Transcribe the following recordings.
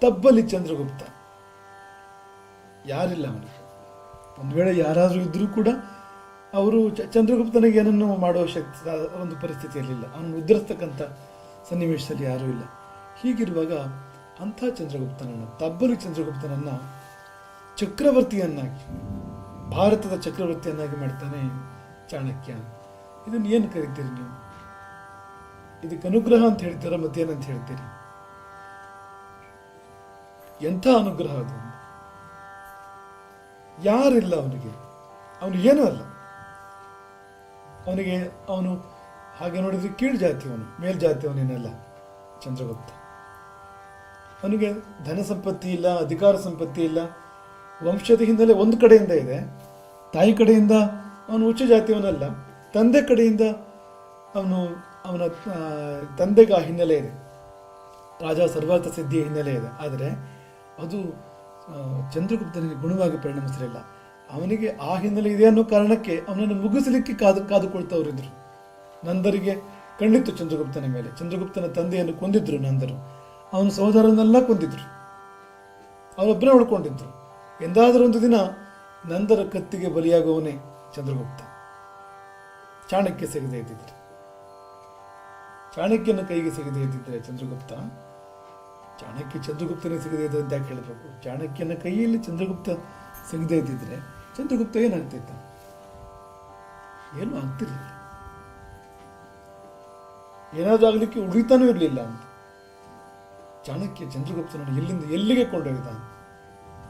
ತಬ್ಬಲಿ ಚಂದ್ರಗುಪ್ತ. ಯಾರಿಲ್ಲ ಅವನಿಗೆ. ಒಂದು ವೇಳೆ ಯಾರಾದರೂ ಇದ್ದರೂ ಕೂಡ ಅವರು ಚಂದ್ರಗುಪ್ತನಿಗೆ ಏನನ್ನು ಮಾಡುವ ಶಕ್ತಿ ಒಂದು ಪರಿಸ್ಥಿತಿಯಲ್ಲಿಲ್ಲ ಅವನನ್ನು ಉದ್ರಿಸ್ತಕ್ಕಂಥ ಸನ್ನಿವೇಶದಲ್ಲಿ ಯಾರೂ ಇಲ್ಲ. ಹೀಗಿರುವಾಗ ಅಂಥ ಚಂದ್ರಗುಪ್ತನನ್ನು, ತಬ್ಬಲಿ ಚಂದ್ರಗುಪ್ತನನ್ನು ಚಕ್ರವರ್ತಿಯನ್ನಾಗಿ, ಭಾರತದ ಚಕ್ರವರ್ತಿಯನ್ನಾಗಿ ಮಾಡ್ತಾನೆ ಚಾಣಕ್ಯ. ಇದನ್ನು ಏನು ಕರಿತೀರಿ ನೀವು? ಇದಕ್ಕೆ ಅನುಗ್ರಹ ಅಂತ ಹೇಳ್ತೀರಾ ಮತ್ತೇನಂತ ಹೇಳ್ತೀರಿ? ಎಂಥ ಅನುಗ್ರಹ ಅದು ಯಾರಿಲ್ಲ ಅವನಿಗೆ? ಅವನು ಏನೂ ಅಲ್ಲ. ಅವನಿಗೆ, ಅವನು ಹಾಗೆ ನೋಡಿದ್ರೆ ಕೀಳು ಜಾತಿಯವನು ಮೇಲ್ಜಾತಿಯವನೇನಲ್ಲ ಚಂದ್ರಗುಪ್ತ. ಅವನಿಗೆ ಧನ ಸಂಪತ್ತಿ ಇಲ್ಲ, ಅಧಿಕಾರ ಸಂಪತ್ತಿ ಇಲ್ಲ, ವಂಶದ ಹಿನ್ನೆಲೆ ಒಂದು ಕಡೆಯಿಂದ ಇದೆ. ತಾಯಿ ಕಡೆಯಿಂದ ಅವನು ಉಚ್ಚ ಜಾತಿಯವನಲ್ಲ ತಂದೆ ಕಡೆಯಿಂದ ಅವನು, ಅವನ ತಂದೆಗೆ ಆ ಹಿನ್ನೆಲೆ ಇದೆ. ರಾಜ ಸರ್ವಾರ್ಥ ಸಿದ್ಧಿಯ ಹಿನ್ನೆಲೆ ಇದೆ. ಆದರೆ ಅದು ಚಂದ್ರಗುಪ್ತನಿಗೆ ಗುಣವಾಗಿ ಪರಿಣಮಿಸಲಿಲ್ಲ. ಅವನಿಗೆ ಆ ಹಿನ್ನೆಲೆ ಇದೆ ಅನ್ನೋ ಕಾರಣಕ್ಕೆ ಅವನನ್ನು ಮುಗಿಸಲಿಕ್ಕೆ ಕಾದು, ಕಾದುಕೊಳ್ತಾವರಿದ್ರು. ನಂದರಿಗೆ ಕಣ್ಣಿತ್ತು ಚಂದ್ರಗುಪ್ತನ ಮೇಲೆ. ಚಂದ್ರಗುಪ್ತನ ತಂದೆಯನ್ನು ಕೊಂದಿದ್ರು ನಂದರು. ಅವನ ಸಹೋದರನೆಲ್ಲ ಕೊಂದಿದ್ರು. ಅವರೊಬ್ಬರೇ ಉಳ್ಕೊಂಡಿದ್ರು. ಎಂದಾದರೂ ಒಂದು ದಿನ ನಂದರ ಕತ್ತಿಗೆ ಬಲಿಯಾಗುವವನೇ ಚಂದ್ರಗುಪ್ತ. ಚಾಣಕ್ಯ ಸಿಗದೇ ಇದ್ದಿದ್ರು ಚಾಣಕ್ಯನ ಕೈಗೆ ಸಿಗದೇ ಇದ್ದಿದ್ರೆ ಚಂದ್ರಗುಪ್ತ ಚಾಣಕ್ಯ ಚಂದ್ರಗುಪ್ತನೇ ಸಿಗದೇ ಇದ್ದ ಅಂತ ಯಾಕೆ ಹೇಳಬೇಕು? ಚಾಣಕ್ಯನ ಕೈಯಲ್ಲಿ ಚಂದ್ರಗುಪ್ತ ಸಿಗದೇ ಇದ್ದಿದ್ರೆ ಚಂದ್ರಗುಪ್ತ ಏನಾಗ್ತಿತ್ತ ಏನು ಆಗ್ತಿರ್ಲಿಲ್ಲ. ಏನಾದ್ರೂ ಆಗ್ಲಿಕ್ಕೆ ಉಳಿತಾನೂ ಇರಲಿಲ್ಲ ಅಂತ. ಚಾಣಕ್ಯ ಚಂದ್ರಗುಪ್ತನನ್ನು ಎಲ್ಲಿಂದ ಎಲ್ಲಿಗೆ ಕೊಂಡೊಯ್ದ?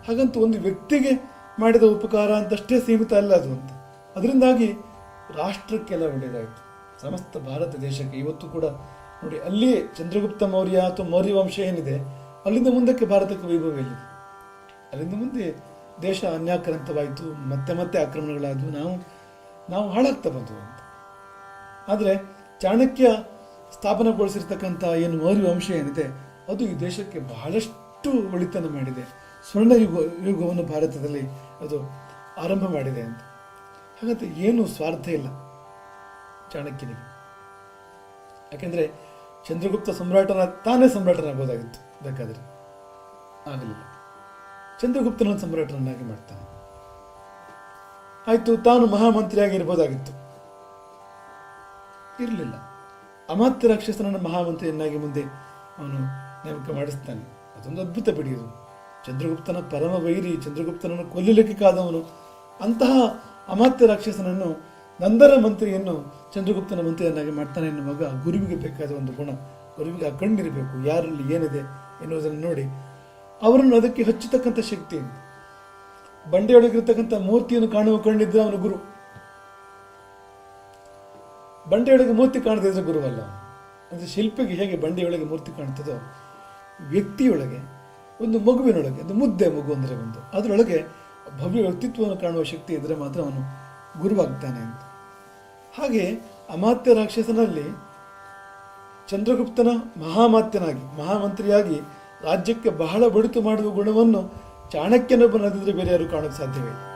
ಹಾಗಂತ ಒಂದು ವ್ಯಕ್ತಿಗೆ ಮಾಡಿದ ಉಪಕಾರ ಅಂತಷ್ಟೇ ಸೀಮಿತ ಅಲ್ಲ ಅದು ಅಂತ. ಅದರಿಂದಾಗಿ ರಾಷ್ಟ್ರಕ್ಕೆಲ್ಲ ಒಳ್ಳೆಯದಾಯಿತು ಸಮಸ್ತ ಭಾರತ ದೇಶಕ್ಕೆ ಇವತ್ತು ಕೂಡ ನೋಡಿ, ಅಲ್ಲಿ ಚಂದ್ರಗುಪ್ತ ಮೌರ್ಯ ಅಥವಾ ಮೌರ್ಯ ವಂಶ ಏನಿದೆ, ಅಲ್ಲಿಂದ ಮುಂದಕ್ಕೆ ಭಾರತಕ್ಕೆ ವೈಭವ ಅಲ್ಲಿಂದ ಮುಂದೆ ದೇಶ ಅನ್ಯಾಕ್ರಾಂತವಾಯಿತು, ಮತ್ತೆ ಮತ್ತೆ ಆಕ್ರಮಣಗಳಾದವು. ನಾವು ನಾವು ಹಾಳಾಗ್ತಾ ಬಂದವು ಅಂತ. ಆದರೆ ಚಾಣಕ್ಯ ಸ್ಥಾಪನೆಗೊಳಿಸಿರ್ತಕ್ಕಂಥ ಏನು ಮೌರ್ಯ ವಂಶ ಏನಿದೆ, ಅದು ಈ ದೇಶಕ್ಕೆ ಬಹಳಷ್ಟು ಒಳಿತನ ಮಾಡಿದೆ. ಸ್ವರ್ಣ ಯುಗ, ಯುಗವನ್ನು ಭಾರತದಲ್ಲಿ ಅದು ಆರಂಭ ಮಾಡಿದೆ ಅಂತ. ಹಾಗಂತ ಏನು ಸ್ವಾರ್ಥ ಇಲ್ಲ ಚಾಣಕ್ಯನಿಗೆ. ಯಾಕೆಂದರೆ ಚಂದ್ರಗುಪ್ತ ಸಮ್ರಾಟನ ತಾನೇ ಸಮ್ರಾಟನಾಗಬಹುದಾಗಿತ್ತು ಬೇಕಾದರೆ ಆಗಲಿಲ್ಲ ಚಂದ್ರಗುಪ್ತನ ಸಮ್ರಾಟನನ್ನಾಗಿ ಮಾಡ್ತಾನೆ. ಆಯಿತು ತಾನು ಮಹಾಮಂತ್ರಿಯಾಗಿರ್ಬೋದಾಗಿತ್ತು. ಇರಲಿಲ್ಲ. ಅಮಾತ್ಯ ರಾಕ್ಷಸನನ್ನು ಮಹಾಮಂತ್ರಿಯನ್ನಾಗಿ ಮುಂದೆ ಅವನು ನೇಮಕ ಮಾಡಿಸ್ತಾನೆ. ಅದೊಂದು ಅದ್ಭುತ ಬಿಡಿಯೋದು ಚಂದ್ರಗುಪ್ತನ ಪರಮ ವೈರಿ ಚಂದ್ರಗುಪ್ತನನ್ನು ಕೊಲ್ಲಲಿಕ್ಕೆ ಕಾದವನು ಅಂತಹ ಅಮಾತ್ಯ ರಾಕ್ಷಸನನ್ನು ನಂದರ ಮಂತ್ರಿಯನ್ನು ಚಂದ್ರಗುಪ್ತನ ಮಂತ್ರಿಯನ್ನಾಗಿ ಮಾಡ್ತಾನೆ ಎನ್ನುವಾಗ ಗುರುವಿಗೆ ಬೇಕಾದ ಒಂದು ಗುಣ, ಗುರುವಿಗೆ ಆ ಕಣ್ಣಿರಬೇಕು, ಯಾರಲ್ಲಿ ಏನಿದೆ ಎನ್ನುವುದನ್ನು ನೋಡಿ. ಅವರನ್ನು ಅದಕ್ಕೆ ಹಚ್ಚತಕ್ಕಂಥ ಶಕ್ತಿ ಬಂಡೆಯೊಳಗಿರ್ತಕ್ಕಂಥ ಮೂರ್ತಿಯನ್ನು ಕಾಣುವ ಕಣ್ಣಿದ್ರೆ ಅವನು ಗುರು. ಬಂಡೆಯೊಳಗೆ ಮೂರ್ತಿ ಕಾಣದಿದ್ರೆ ಗುರುವಲ್ಲ ಅಂದರೆ ಶಿಲ್ಪಿಗೆ ಹೇಗೆ ಬಂಡೆಯೊಳಗೆ ಮೂರ್ತಿ ಕಾಣ್ತದೋ, ವ್ಯಕ್ತಿಯೊಳಗೆ, ಒಂದು ಮಗುವಿನೊಳಗೆ, ಒಂದು ಮುದ್ದೆ ಮಗು ಅಂದರೆ ಒಂದು. ಅದರೊಳಗೆ ಭವ್ಯ ವ್ಯಕ್ತಿತ್ವವನ್ನು ಕಾಣುವ ಶಕ್ತಿ ಇದ್ದರೆ ಮಾತ್ರ ಅವನು ಗುರುವಾಗ್ತಾನೆ ಅಂತ. ಹಾಗೆ ಅಮಾತ್ಯ ರಾಕ್ಷಸನಲ್ಲಿ ಚಂದ್ರಗುಪ್ತನ ಮಹಾಮಾತ್ಯನಾಗಿ, ಮಹಾಮಂತ್ರಿಯಾಗಿ ರಾಜ್ಯಕ್ಕೆ ಬಹಳ ಬಡಿತು ಮಾಡುವ ಗುಣವನ್ನು ಚಾಣಕ್ಯನೊಬ್ಬನದಿದ್ರೆ ಬೇರೆ ಯಾರು ಕಾಣಕ್ಕೆ ಸಾಧ್ಯವೇ ಇಲ್ಲ